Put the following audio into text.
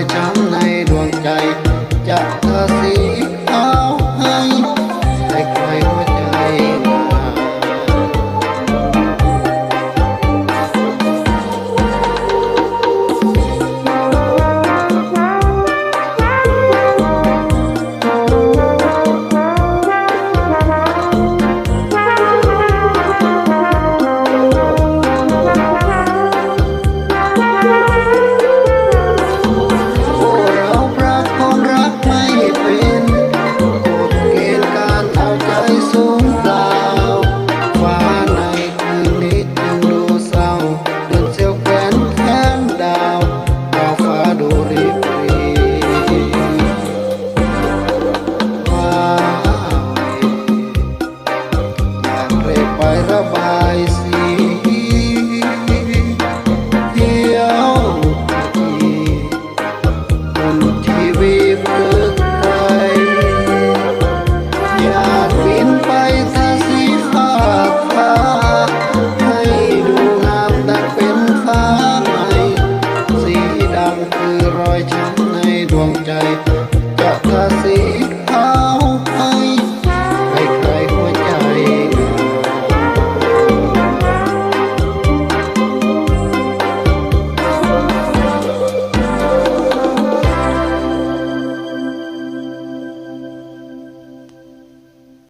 อยช้ำในดวงใจจากเธอสี see.